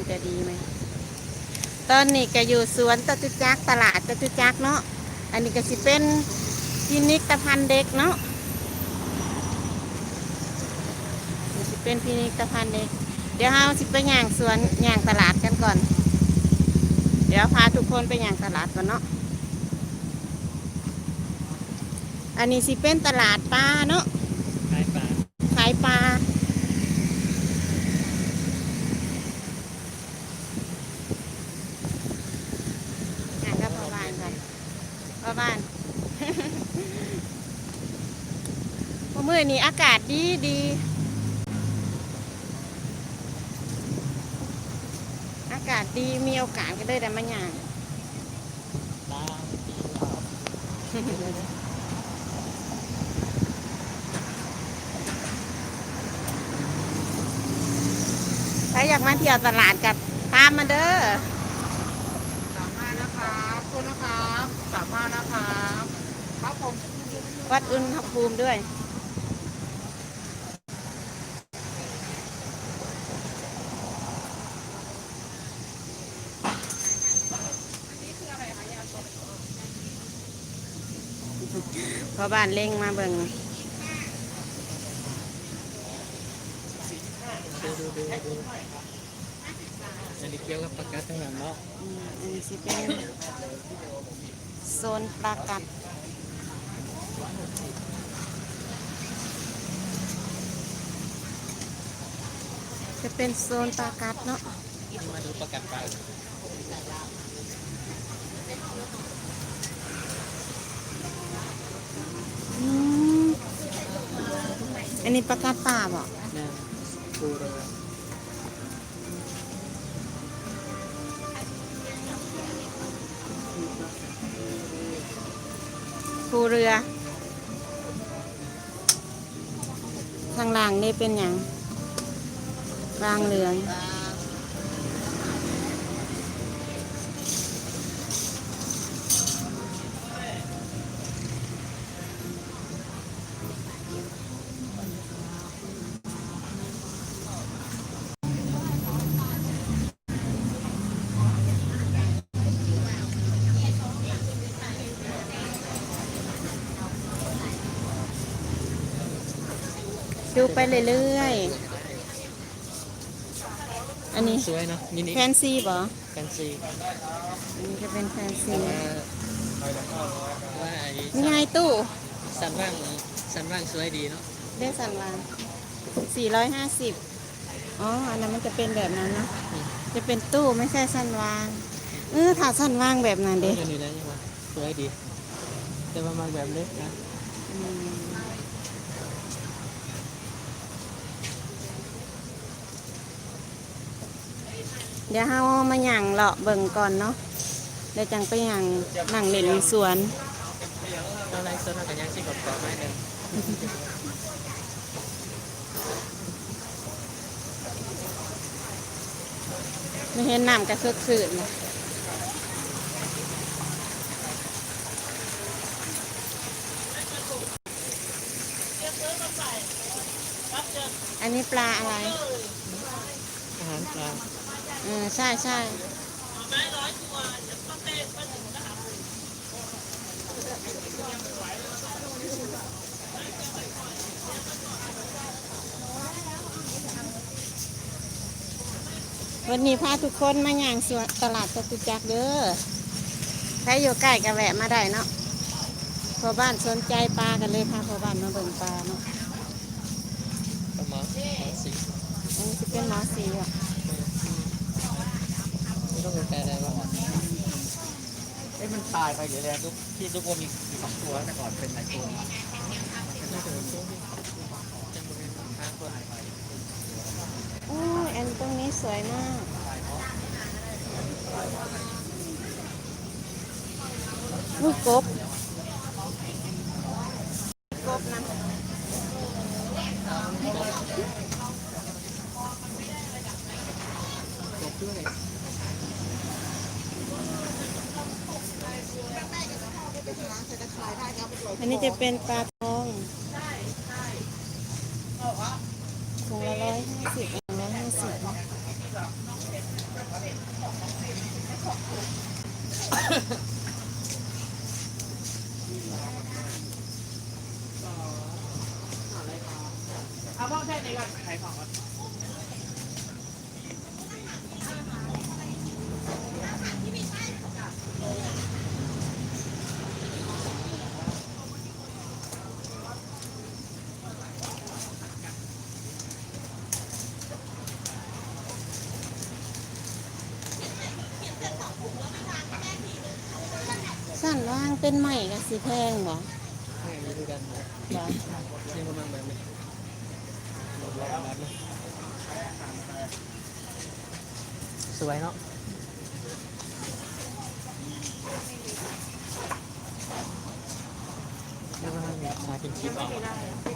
มันจะดีไหมตอนนี้ก็อยู่สวนตะจุจักตลาดตะจุจักเนาะอันนี้ก็สิเป็นพินิกตภัณฑ์เด็กเนาะสิเป็นพินิกตภัณฑ์เด็ก เดี๋ยวเราสิไปย่างสวนย่างตลาดกันก่อน เดี๋ยวพาทุกคนไปย่างตลาดก่อนเนาะอันนี้สิเป็นตลาดปลาเนาะ ขายปลา ขายปลา อ่านกับพ่อบ้านกัน พ่อบ้านเมื่อนี้อากาศดีดีอากาศดีมีโอกาสก็ได้แต่มาย่างปลาปีออกถ้าอยากมาเที่ยวตลาดกับตามมาเด้อสามห้านะครับคุณนะครับ สามห้านะครับครับผมวัดอุณหภูมิด้วยพอบ้านเล่งมาเบิ่งดูดูดู ดูอันนี้เกี่ยวกับประกาศทั้งนั้นเนาะอืมอันนี้สิเป็นโซนปลากัดจะเป็นโซนปลากัดเนาะมาดูประกาศปลาอืมอันนี้ปลากัดป่าบ่เนี่ยปูเรือ ภูเรือ ข้างล่างนี่เป็นอย่างรางเหลือง ดูไปเรื่อยๆ อันนี้สวยเนาะมินิแฟนซีบ่แฟนซีอันนี้จะเป็นแฟนซีว่าว่าไอ้นี่ไงตู้สันว่างสันว่างสวยดีเนาะได้สันวางสี่ร้อยห้าสิบอ๋อ อันนั้นมันจะเป็นแบบนั้นเนอะจะเป็นตู้ไม่ใช่สันวาง เออถ้าสันวางแบบนั้นเด็ตัวนี้นะยังว่าสวยดี แต่ว่ามันแบบเล็กนะ เดี๋ยวเฮามาหยั่งเลาะเบิ่งก่อนเนาะเดี๋ยวจังไปหยั่งนั่งเล่นสวนอะไรสดกับยังชิกับต่อไม้หนึ่งไม่เห็นน้ำกระคึกคืนเลยอันนี้ปลาอะไร อาหารปลา เออใช่ใช่วันนี้พาทุกคนมาอย่างสวนตลาดจตุจักรเด้อใครอยู่ใกล้ก็แวะมาได้เนาะพอบ้านสนใจปลากันเลยพาพอบ้านมาเบิ่งปลาเนาะประมาณสีอันนี้จะเป็นหมอสีอะไม่ ต้องแปลอะไรวะเอ้ยมันตายไปเดี๋ยวแล้วทุกที่ทุกคนมีสองตัวแต่ก่อนเป็นหลายตัวน่าจะเป็นตัวที่จะเป็นค้างตัวหายไปโอ้ยอันตรงนี้สวยมากลูกกบ อันนี้จะเป็นปลาทองถุงละร้อยห้าสิบถุงละห้าสิบเอาพ่อแค่นี้ก่อขายของ สั้นว่างเป็นใหม่กับสีแพงบ่ให้ดูดูกันบ่ยังประมาณแบบนี้สวยเนาะยังประมาณนี้มาเป็นชิปเอา